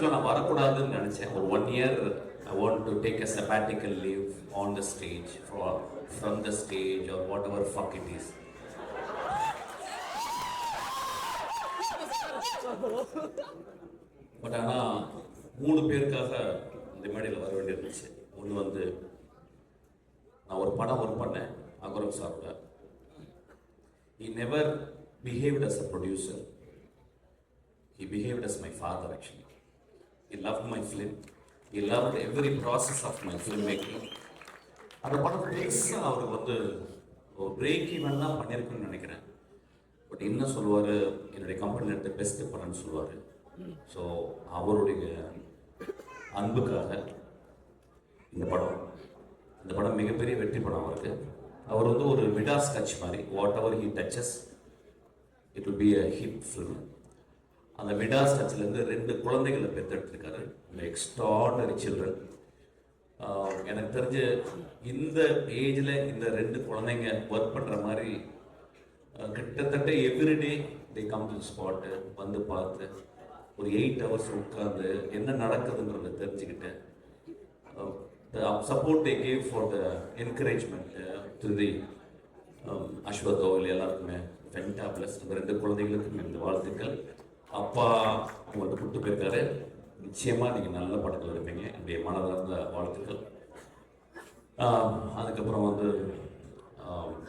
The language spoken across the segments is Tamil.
ஆக்சுவலாக நான் வரக்கூடாதுன்னு நினச்சேன். ஒரு one year I want to take a sabbatical leave on the stage from the stage or whatever fuck it is but ஆனால் மூணு பேருக்காக இந்த மேடையில் வர வேண்டியிருந்துச்சு ஒன்று வந்து நான் ஒரு படம் ஒர்க் பண்ணேன் அகரம் சாரோட he never behaved as a producer he behaved as my father actually he loved my film. He loved every process of my filmmaking. அந்த படம் பெருசாக அவருக்கு வந்து பிரேக் ஈவன் தான் பண்ணியிருக்குன்னு நினைக்கிறேன். பட் என்ன சொல்லுவார்? என்னுடைய கம்பெனியில் எடுத்த பெஸ்ட் படம்னு சொல்லுவார். ஸோ அவருடைய அன்புக்காக இந்த படம். இந்த படம் மிகப்பெரிய வெற்றி படம் அவருக்கு. அவர் வந்து ஒரு மிடாஸ் டச் மாதிரி whatever he touches it will be a hit film அந்த மிடாஸ் சர்ச்சிலேருந்து ரெண்டு குழந்தைகளை பெற்றெடுத்திருக்காரு. எக்ஸ்ட்ராடனரி சில்ட்ரன் எனக்கு தெரிஞ்சு இந்த ஏஜில் இந்த ரெண்டு குழந்தைங்க ஒர்க் பண்ணுற மாதிரி கிட்டத்தட்ட everyday day come to spot வந்து பார்த்து ஒரு எயிட் ஹவர்ஸ் உட்காந்து என்ன நடக்குதுன்றத தெரிஞ்சுக்கிட்டு support they gave for the the encouragement uh, Ashwath கோவில் எல்லாருக்குமே ஃபென்டாப்ளஸ் இந்த ரெண்டு குழந்தைகளுக்கும் இந்த வாழ்த்துக்கள். அப்பா உங்கள்கிட்ட கூப்பிட்டு போயிருக்காரு. நிச்சயமாக நீங்கள் நல்ல படத்தில் இருப்பீங்க என்னுடைய மனதார்ந்த வாழ்த்துக்கள். அதுக்கப்புறம் வந்து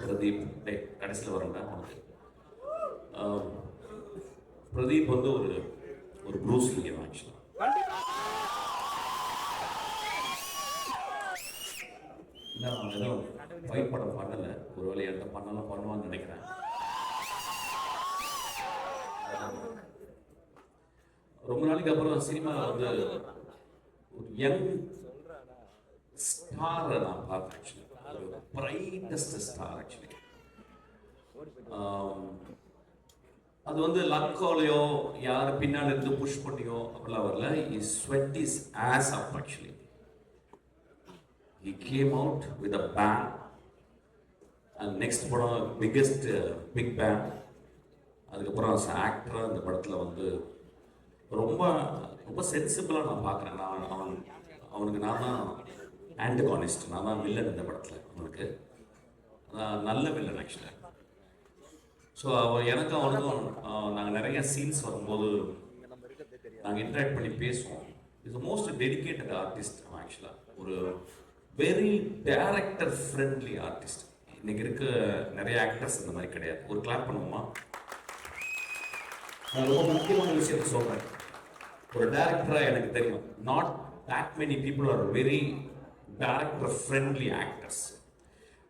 பிரதீப் டே கடைசியில் வரேன்டா உனக்கு. பிரதீப் வந்து ஒரு ஒரு ப்ரூஸ் லீகன் ஆக்சுவலாக நான் அவன் ஏதோ ஃபைட் படம் பண்ணலை. ஒரு வேலை என்கிட்ட பண்ணலாம் பண்ணுவான்னு நினைக்கிறேன். ரொம்ப நாளைக்கு அப்புறம் சினிமாவில் வந்து ஒரு யங் ஸ்டாரை நான் பார்த்தேன் ஆக்சுவலி ஒரு பிரைட்டஸ்ட் ஸ்டார் ஆக்சுவலி அது வந்து லக்கோலையோ யார் பின்னாடி இருந்து புஷ் பண்ணியோ அப்படிலாம் வரல. Is sweat is as up actually he came out with a ban and next படம் பிக்கெஸ்ட் பிக் பேங் அதுக்கப்புறம் ஆக்டராக அந்த படத்தில் வந்து ரொம்ப ரொம்ப சென்சிபிளாக நான் பார்க்குறேன். நான் அவன் அவனுக்கு நான் தான் ஆண்டகானிஸ்ட் நான் தான் வில்லன் இந்த படத்தில் அவனுக்கு. நான் நல்ல வில்லன் ஆக்சுவலாக ஸோ அவன் எனக்கும் அவனுக்கும் நாங்கள் நிறைய சீன்ஸ் வரும்போது நாங்கள் இன்ட்ராக்ட் பண்ணி பேசுவோம். இஸ் மோஸ்ட் டெடிகேட்டட் ஆர்டிஸ்ட் அவன் ஆக்சுவலாக ஒரு வெரி டேரக்டர் ஃப்ரெண்ட்லி ஆர்டிஸ்ட் இன்னைக்கு இருக்க நிறைய ஆக்டர்ஸ் இந்த மாதிரி கிடையாது. ஒரு கிளாப் பண்ணுவோமா? நான் ரொம்ப முக்கியமான விஷயத்த சொல்கிறேன் ஒரு டேரக்டராக எனக்கு தெரியும். Not that many people are very director friendly actors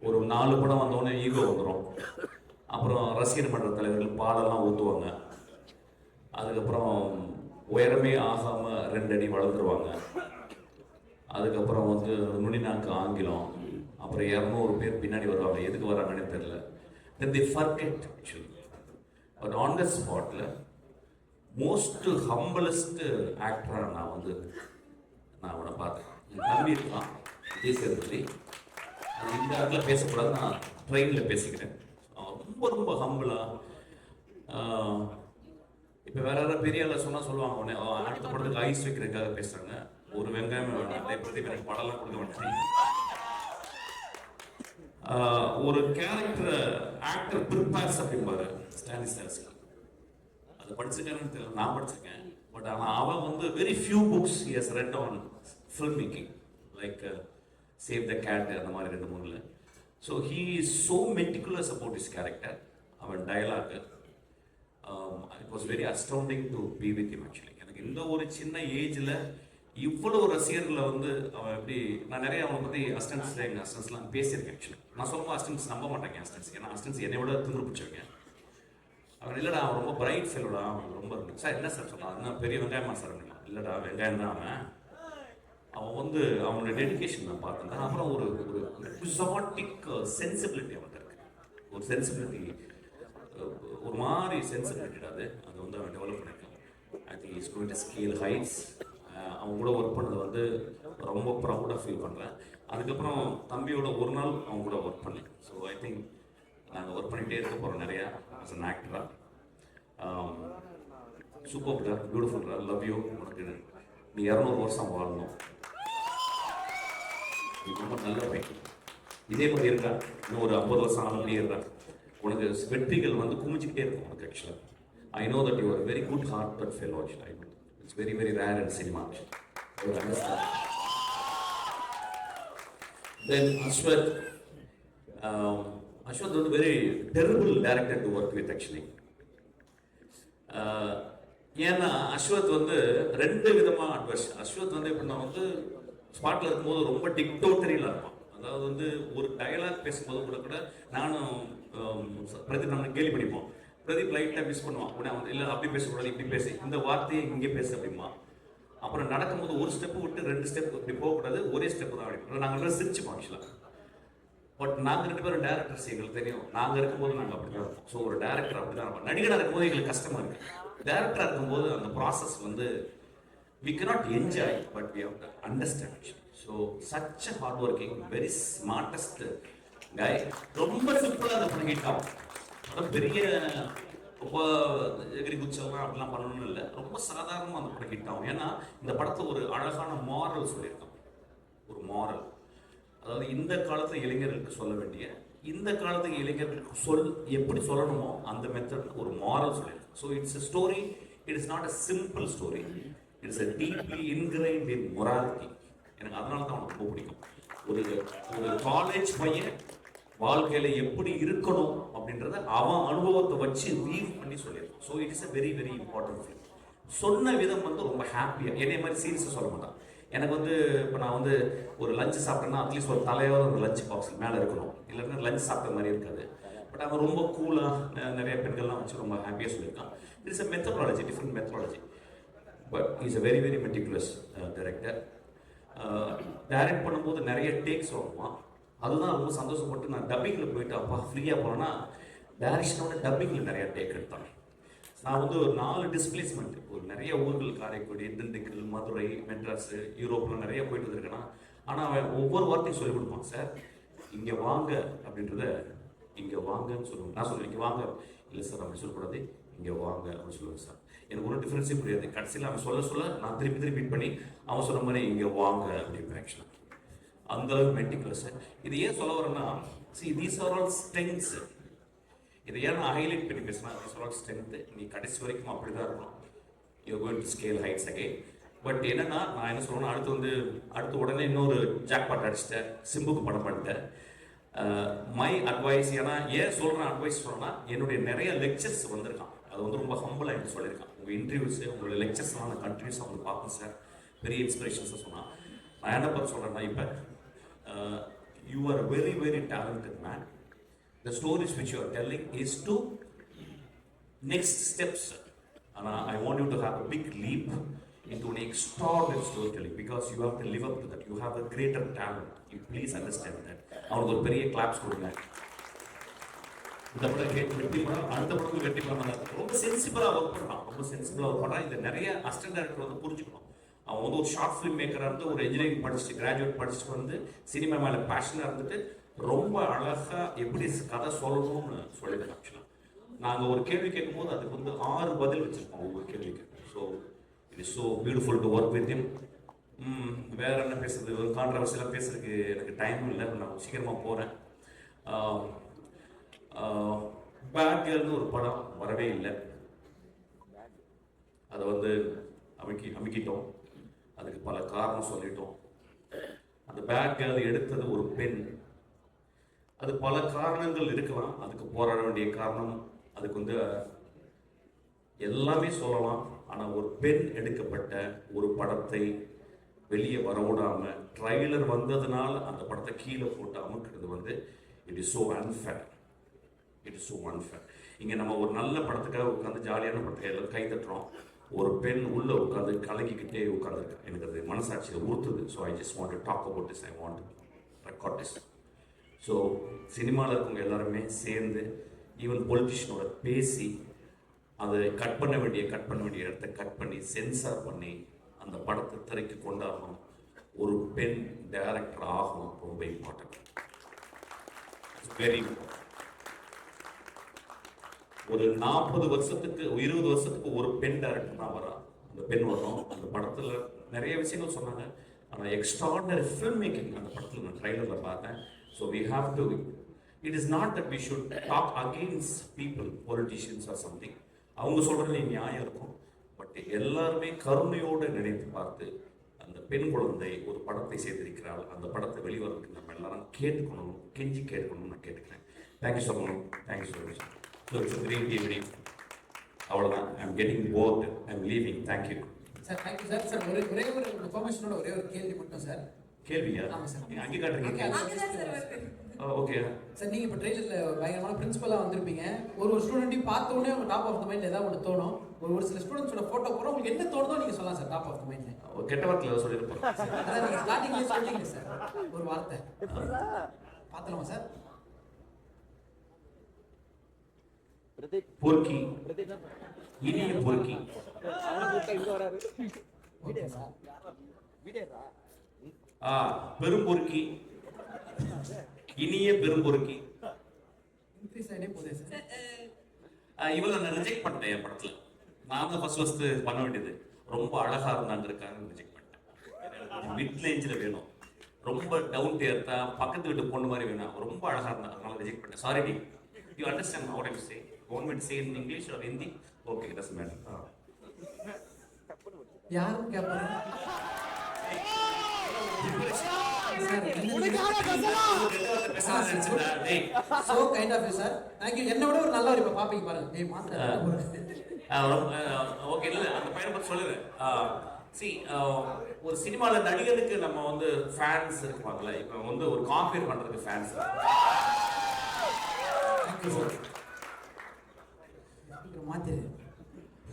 ஒரு நாலு படம் வந்தோடனே ஈகோ வந்துடும் அப்புறம் ரசிகர் மன்ற தலைவர்கள் பாலெல்லாம் ஊற்றுவாங்க அதுக்கப்புறம் உயரமே ஆகாமல் ரெண்டு அடி வளர்ந்துருவாங்க. அதுக்கப்புறம் வந்து நுனிநாக்கு ஆங்கிலம். அப்புறம் இரநூறு பேர் பின்னாடி வருவாங்க. எதுக்கு வராங்கன்னே தெரியல. Then they forget actually but on the ஸ்பாட்டில் மோஸ்ட் ஹம்பலஸ்ட் ஆக்டராக நான் வந்து நான் அவனை பார்த்தேன். என் தம்பி இருக்கான் விஜய் சேதுபதி அது இந்த இடத்துல பேசக்கூடாது நான் ட்ரெயினில் பேசிக்கிறேன். ரொம்ப ரொம்ப ஹம்பிளாக இப்போ வேற யாராவது பெரிய ஆளை சொன்னால் சொல்லுவாங்க உடனே அவன் அடுத்த படத்துக்கு ஐஸ் வைக்கிறதுக்காக பேசுகிறாங்க ஒரு வெங்காயம் வேணும் அதே பற்றி எனக்கு படம்லாம் கொடுக்க மாட்டேன். ஒரு கேரக்டர் ஆக்டர் ப்ரிப்பேர்ஸ் அப்படிம்பாரு ஸ்டானிஸ்லாஸ்கி அது படிச்சிருக்காருன்னு தெரியல நான் படிச்சிருக்கேன். பட் ஆனால் அவன் வந்து very few books has read on film making like save the cat அந்த மாதிரி ரெண்டு மூணுல. So he is so meticulous about is character அவன் dialogue it was very astounding to be with him actually எனக்கு இந்த ஒரு சின்ன ஏஜில் இவ்வளோ ரசிகர்களை வந்து அவன் எப்படி நான் நிறைய அவனை பற்றி அஸ்டன்ஸ் எங்கள் அஸ்டன்ஸ்லாம் பேசியிருக்கேன் ஆக்சுவலி நான் சொல்லும்போது அஸ்டன்ஸ் நம்ப மாட்டேங்க அஸ்டன்ஸ் ஏன்னா அஸ்டன்ஸ் என்னை விட துண்டு பிடிச்சிருக்கேன் அவர் இல்லைடா அவன் ரொம்ப பிரைட் ஃபெல்லோடா அவன் ரொம்ப சார் என்ன சார் சொன்னான்? என்ன பெரிய வெங்காயமா சார் அப்படின்னா இல்லைடா வெங்காயம் தான் அவன். அவன் வந்து அவனோட டெடிகேஷன் நான் பார்த்தேன். அப்புறம் ஒரு ஒரு எக்ஸாட்டிக் சென்சிபிலிட்டி அவன்கிட்ட இருக்கு. ஒரு சென்சிபிலிட்டி uh, ஒரு மாதிரி சென்சிபிலிட்டி அது. அது வந்து அவன் டெவலப் பண்ணியிருக்கான். I think is going to scale heights அவன் கூட ஒர்க் பண்ணது வந்து ரொம்ப ப்ரௌடாக ஃபீல் பண்ணுறேன் அதுக்கப்புறம் தம்பியோட ஒரு நாள் அவன் கூட ஒர்க் பண்ணேன். ஸோ ஐ திங்க் நாங்கள் ஒர்க் பண்ணிகிட்டே இருக்க போகிறோம் நிறையா ஆஸ் அன் ஆக்டராக சூப்பர்டா பியூட்டிஃபுல்டா லவ் யூ உனக்கு. நீ இரநூறு வருஷம் வாழணும். நீ ரொம்ப நல்ல பையன். இதே மாதிரி இருக்கா? இன்னும் ஒரு ஐம்பது வருஷம் ஆகலே இருக்கா? உனக்கு வெற்றிகள் வந்து குமிச்சுக்கிட்டே இருக்கும் உனக்கு ஆக்சுவலாக I know that you are very good heart but fell actual I it's very very rare and cinema then Ashwath Ashwath வந்து very terrible director to work with actually ஏன்னா அஸ்வத் வந்து ரெண்டு விதமாக அட்வைஸ் அஸ்வத் வந்து எப்படின்னா வந்து ஸ்பாட்ல இருக்கும்போது ரொம்ப டிக்டோட்டரியில் இருப்பான். அதாவது வந்து ஒரு டயலாக் பேசும்போது கூட கூட நானும் பிரதீப் நம்ம கேள்வி பண்ணிப்போம். பிரதீப் லைட்டாக மிஸ் பண்ணுவான். உடனே வந்து இல்லை அப்படி பேசக்கூடாது இப்படி பேசு. இந்த வார்த்தையை இங்கே பேசு அப்படிமா அப்புறம் நடக்கும்போது ஒரு ஸ்டெப் விட்டு ரெண்டு ஸ்டெப் இப்படி போகக்கூடாது ஒரே ஸ்டெப் தான் அப்படி. நாங்கள் சிரிச்சுப்போம் ஆக்சுவலாக பட் நாங்க ரெண்டு பேரும் டேரக்டர்ஸ் எங்களுக்கு தெரியும். நாங்க இருக்கும்போது நாங்க அப்படிதான் இருப்போம். ஸோ ஒரு டேரக்டர் அப்படிதான் இருப்போம். நடிகராக இருக்கும்போது எங்களுக்கு கஷ்டமா இருக்கு. டேரக்டரா இருக்கும்போது அந்த ப்ராசஸ் வந்து we cannot enjoy but we have understand so such a hard working very smartest guy ரொம்ப சிம்பிளா அதை ஆகும் அதான் பெரிய ரொம்ப எகிரி குச்செல்லாம் அப்படிலாம் பண்ணணும்னு இல்லை. ரொம்ப சாதாரணமாக அந்த படம் ஹிட் ஆகும் ஏன்னா இந்த படத்தில் ஒரு அழகான மாரல் சொல்லியிருக்கோம் ஒரு மாரல் அதாவது இந்த காலத்து இளைஞர்களுக்கு சொல்ல வேண்டிய இந்த காலத்து இளைஞர்களுக்கு சொல் எப்படி சொல்லணுமோ அந்த மெத்தட் ஒரு மாரல் சொல்லியிருக்கு. So it's a story it is not a simple story it's a deeply ingrained in morality எனக்கு அதனால தான் அவனுக்கு ரொம்ப பிடிக்கும். ஒரு ஒரு காலேஜ் பையன் வாழ்க்கையில எப்படி இருக்கணும் அப்படின்றத அவன் அனுபவத்தை வச்சு லீவ் பண்ணி சொல்லியிருக்கான். So it is a very very important சொன்ன விதம் வந்து ரொம்ப ஹாப்பியாக என்னை மாதிரி சீரியஸாக சொல்ல மாட்டான். எனக்கு வந்து இப்போ நான் வந்து ஒரு லஞ்ச் சாப்பிட்டேன்னா அட்லீஸ்ட் ஒரு தலையோட ஒரு லஞ்ச் பாக்ஸ் மேலே இருக்கணும். இல்லைன்னா லஞ்ச் சாப்பிட்ட மாதிரி இருக்காது. பட் அவன் ரொம்ப கூலாக நிறைய பெண்கள்லாம் வச்சு ரொம்ப ஹாப்பியாக சொல்லியிருக்கான் it's a methodology different methodology but is a very very meticulous director direct பண்ணும்போது நிறைய டேக்ஸ் வருமா? அதுதான் ரொம்ப சந்தோஷப்பட்டு நான் டப்பிங்கில் போயிட்டு அப்பா ஃப்ரீயாக போனேன்னா டேரக்ஷனோட டப்பிங்கில் நிறைய டேக் எடுத்தேன். நான் வந்து ஒரு நாலு டிஸ்பிளேஸ்மெண்ட் ஒரு நிறைய ஊர்கள் காரைக்குடி திண்டுக்கல் மதுரை மெட்ராஸ் யூரோப்லாம் நிறைய போயிட்டு வந்திருக்கேன்னா ஆனால் அவன் ஒவ்வொரு வார்த்தையும் சொல்லிக் கொடுப்பான் சார் இங்கே வாங்க அப்படின்றத இங்கே வாங்கன்னு சொல்லுவேன் நான் சொல்லுவேன் இங்கே வாங்க. இல்லை சார் அப்படி சொல்லக்கூடாது. இங்கே வாங்க அப்படின்னு சொல்லுவாங்க சார். எனக்கு ஒரு டிஃப்ரென்ஸே புரியாது. கடைசியில் அவன் சொல்ல சொல்ல நான் திருப்பி திருப்பி பண்ணி அவன் சொன்ன மாதிரி இங்கே வாங்க அப்படின்னு ஆக்சுவலாக அந்த அளவுக்கு சார் இது ஏன் சொல்ல வரேன்னா see these are all strengths இதை ஏன் நான் ஹைலைட் பண்ணி பேசுனா தீஸ் ஸ்ட்ரென்த்து நீ கடைசி வரைக்கும் அப்படி தான் இருக்கணும். You going to scale heights okay but என்னன்னா நான் என்ன சொல்றேன்னா அடுத்து வந்து அடுத்து உடனே இன்னொரு ஜாக்பாட் அடிச்சிட்டேன். சிம்புக்கு படம் பண்ணிட்டேன். Uh, மை அட்வைஸ் ஏன்னா ஏன் சொல்கிறேன் அட்வைஸ் சொல்கிறேன்னா என்னுடைய நிறைய லெக்சர்ஸ் வந்திருக்கான். அது வந்து ரொம்ப ஹம்பிளாக எனக்கு சொல்லியிருக்கான். உங்கள் இன்டர்வியூஸ் உங்களுடைய லெக்சர்ஸ்லாம் நான் கண்டினியூஸாக வந்து பார்ப்பேன் சார் பெரிய இன்ஸ்பிரேஷன்ஸை சொன்னால் நான் என்ன பார்த்து சொல்கிறேன்னா இப்போ you are very very talented man the stories which you are telling is to next steps and I want you to have a big leap into an extraordinary storytelling because you have to live up to that. You have a greater talent. You please understand that. அவனுக்கு ஒரு பெரிய கிளாப்ஸ் கொடுங்க இந்த படம் கேட்டு வெற்றி படம் அடுத்த படத்துக்கு வெற்றி படம் ரொம்ப சென்சிபிளா ஒர்க் பண்ணலாம் ரொம்ப சென்சிபிளா ஒர்க் பண்றான் இந்த நிறைய அசிஸ்டன்ட் டேரக்டர் வந்து புரிஞ்சுக்கணும் அவன் வந்து ஒரு ஷார்ட் ஃபிலிம் மேக்கராக இருந்து ஒரு இன்ஜினியரிங் படிச்சுட்டு கிராஜுவேட் படிச்சுட்டு வந்து சினிமா மேல பேஷனா இருந்துட்டு ரொம்ப அழகா எப்படி கதை சொல்லணும்னு சொல்லியிருக்கான் ஆக்சுவலா நாங்க ஒரு கேள்வி கேட்கும்போது அதுக்கு வந்து ஆறு பதில் வச்சிருக்கோம் ஒவ்வொரு கேள்விக்கு. So it is so beautiful to work with him வேற என்ன பேசுறது? ஒரு கான்ட்ரவர்சியெல்லாம் பேசுறதுக்கு எனக்கு டைம் இல்லை. நான் சீக்கிரமா போறேன். பேட் கேர்ள்னு ஒரு படம் வரவே இல்லை. அதை வந்து அமுக்கி அமுக்கிட்டோம். அதுக்கு பல காரணம் சொல்லிட்டோம். அந்த பேட் கேர்ள் எடுத்தது ஒரு பெண். அது பல காரணங்கள் இருக்கலாம். அதுக்கு போராட வேண்டிய காரணம் அதுக்கு வந்து எல்லாமே சொல்லலாம். ஆனால் ஒரு பெண் எடுக்கப்பட்ட ஒரு படத்தை வெளியே வரவிடாம ட்ரைலர் வந்ததுனால அந்த படத்தை கீழே போட்டு அமுக்கிறது வந்து it is so unfair it is so unfair இங்கே நம்ம ஒரு நல்ல படத்துக்காக உட்காந்து ஜாலியான படத்தை எல்லாம் கை தட்டுறோம். ஒரு பெண் உள்ள உட்காந்து கலங்கிக்கிட்டே உட்காந்துருக்கேன் எனக்கு அது மனசாட்சியை உறுத்துது. So I just want to talk about this I want record this so சினிமாவில் இருக்கவங்க எல்லாருமே சேர்ந்து ஈவன் பொலிட்டிஷியனோட பேசி அதை கட் பண்ண வேண்டிய கட் பண்ண வேண்டிய இடத்த கட் பண்ணி சென்சார் பண்ணி அந்த படத்தை திரைக்கு கொண்டாடணும் ஒரு பெண் டைரக்டர் ஆகணும் ரொம்ப இம்பார்ட்டன்ட் வெரி ஒரு நாற்பது வருஷத்துக்கு இருபது வருஷத்துக்கு ஒரு பெண் டைரக்டர் தான் வரா. அந்த பெண் வரும் அந்த படத்தில் நிறைய விஷயங்கள் சொன்னாங்க. ஆனால் எக்ஸ்ட்ராடனரி ஃபில்ம் மேக்கிங் அந்த படத்தில் நான் ட்ரைலரில் பார்த்தேன். So we have to, it is not that we should talk against people politicians or something அவங்க சொல்றதுல நியாயம் இருக்கும். பட் எல்லாருமே கருணையோடு நினைத்து பார்த்து அந்த பெண் குழந்தை ஒரு படத்தை செய்திருக்கிறாள். அந்த படத்தை வெளிவரதுக்கு நம்ம எல்லாரும் கேட்டுக்கணும். கெஞ்சி கேட்கணும்னு நான் கேட்டுக்கிறேன். Thank you so much thank you so much so it's great evening அவ்வளோதான் I'm getting bored I'm leaving thank you sir thank you sir sir ஒரே ஒரே ஒரு இன்ஃபர்மேஷனோட ஒரே ஒரு கேள்வி மட்டும் சார் கேள்வியா. நீங்க அங்கே காட்டுறீங்க ஓகே. சார் நீங்க இப்போ ட்ரெயிலர்ல பயங்கரமான பிரின்சிபலா வந்திருப்பீங்க. ஒரு ஒரு ஸ்டூடெண்ட்டையும் பார்த்த உடனே உங்க டாப் ஆஃப் த மைண்ட்ல ஏதாவது ஒன்று தோணும். ஒரு ஒரு சில ஸ்டூடெண்ட்ஸோட போட்டோ போற உங்களுக்கு என்ன தோணுதோ நீங்க சொல்லலாம் சார் டாப் ஆஃப் த மைண்ட்ல கெட்ட வார்த்தையில் ஏதாவது அதான் நீங்க ஸ்டார்டிங்லேயே சொல்லிட்டீங்க சார் ஒரு வார்த்தை. பார்த்தலாமா சார்? பொறுக்கி. இனிய பொறுக்கி. Okay sir. ஆ பெரும்பொறுக்கி. இனிய ஆஹ் இவளை நான் ரிஜெக்ட் பண்ணிட்டேன் என் படத்துல. நான் தான் ஃபர்ஸ்ட் ஃபர்ஸ்ட் பண்ண வேண்டியது. ரொம்ப அழகா இருந்தாங்கிறதுக்காக ரிஜெக்ட் பண்ணிட்டேன். மிட் ரேஞ்சில் வேணும். ரொம்ப டவுன் ஏர்த்தா பக்கத்து வீட்டு பொண்ணு மாதிரி வேணும். ரொம்ப அழகா இருந்தா அதனால ரிஜெக்ட் பண்ணேன் sorry do you understand what I'm say government say in English or Hindi okay does matter யாரும் கேட்பாங்க என்ன விட ஒரு நல்லவர் இப்ப பாப்பீங்க பாருங்க ஏய் மாத்திரை ஓகே இல்ல அந்த பையனை பத்தி சொல்லுறேன் சி ஒரு சினிமாவில் நடிகருக்கு நம்ம வந்து ஃபேன்ஸ் இருப்பாங்கல்ல இப்போ வந்து ஒரு காம்பேர் பண்றதுக்கு ஃபேன்ஸ் தேங்க்யூ சார்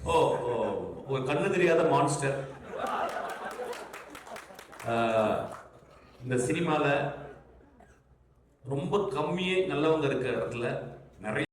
ஓ ஓ, ஒரு கண்ணு தெரியாத மான்ஸ்டர் இந்த சினிமாவில் ரொம்ப கம்மியே நல்லவங்க இருக்கிற இடத்துல நிறைய